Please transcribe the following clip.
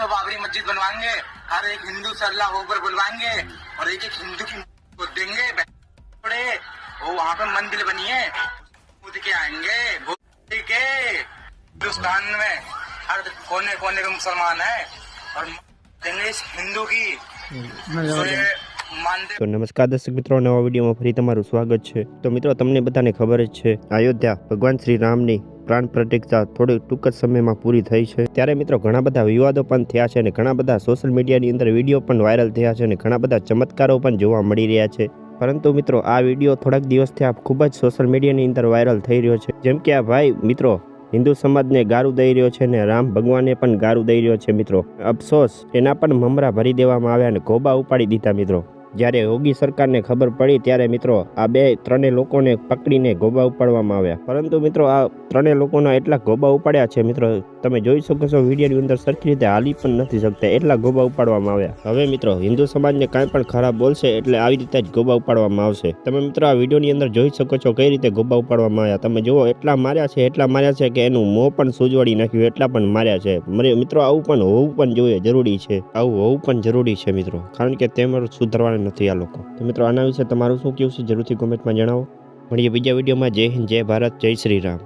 में बाबरी मस्जिद बनवाएंगे हर एक हिंदू से अल्लाह होकर बुलवाएंगे और एक एक हिंदू की को देंगे बड़े वो वहाँ पे मंदिर बनी है कूद के आएंगे भूत के हिंदुस्तान में हर कोने कोने में मुसलमान है और देंगे इस हिंदू की तो ये मानते તો નમસ્કાર દર્શક મિત્રો નવા વિડીયોમાં ફરી તમારું સ્વાગત છે તો મિત્રો તમને બધાને ખબર જ છે અયોધ્યા ભગવાન શ્રી રામની પ્રાણ પ્રતિષ્ઠા થોડી ટૂંક જ સમયમાં પૂરી થઈ છે. ત્યારે મિત્રો, ઘણા બધા વિવાદો પણ થયા છે અને ઘણા બધા સોશિયલ મીડિયાની અંદર વીડિયો પણ વાયરલ થયા છે અને ઘણા બધા ચમત્કારો પણ જોવા મળી રહ્યા છે. પરંતુ મિત્રો, આ વીડિયો થોડાક દિવસથી આ ખૂબ જ સોશિયલ મીડિયાની અંદર વાયરલ થઈ રહ્યો છે. જેમ કે આ ભાઈ, મિત્રો, હિન્દુ સમાજને ગારું દઈ રહ્યો છે અને રામ ભગવાને પણ ગારું દઈ રહ્યો છે, મિત્રો. અફસોસ, એના પણ મમરા ભરી દેવામાં આવ્યા અને ગોબા ઉપાડી દીધા, મિત્રો. જ્યારે યોગી સરકારને ખબર પડી ત્યારે મિત્રો આ બે ત્રણેય લોકોને પકડીને ગોબા ઉપાડવામાં આવ્યા. પરંતુ મિત્રો આ ત્રણેય લોકોના એટલા ગોબા ઉપાડ્યા છે મિત્રો, તમે જોઈ શકો છો વિડીયોની અંદર સરખી રીતે હાલી પણ નથી શકતા, એટલા ગોબા ઉપાડવામાં આવ્યા. હવે મિત્રો, હિન્દુ સમાજને કાંઈ પણ ખરાબ બોલશે એટલે આવી રીતે જ ગોબા ઉપાડવામાં આવશે. તમે મિત્રો આ વિડીયોની અંદર જોઈ શકો છો કઈ રીતે ગોબા ઉપાડવામાં આવ્યા. તમે જુઓ, એટલા માર્યા છે, એટલા માર્યા છે કે એનું મોં પણ સુજવાડી નાખ્યું, એટલા પણ માર્યા છે. મિત્રો, આવું પણ હોવું પણ જોઈએ, જરૂરી છે. આવું હોવું પણ જરૂરી છે મિત્રો, કારણ કે તેમાં સુધરવાના નથી આ લોકો? તો મિત્રો આના વિશે તમારું શું કહેવું છે? જરૂરથી કોમેન્ટમાં જણાવો. મળીએ બીજા વિડીયોમાં. જય હિન્દ, જય ભારત, જય શ્રી રામ.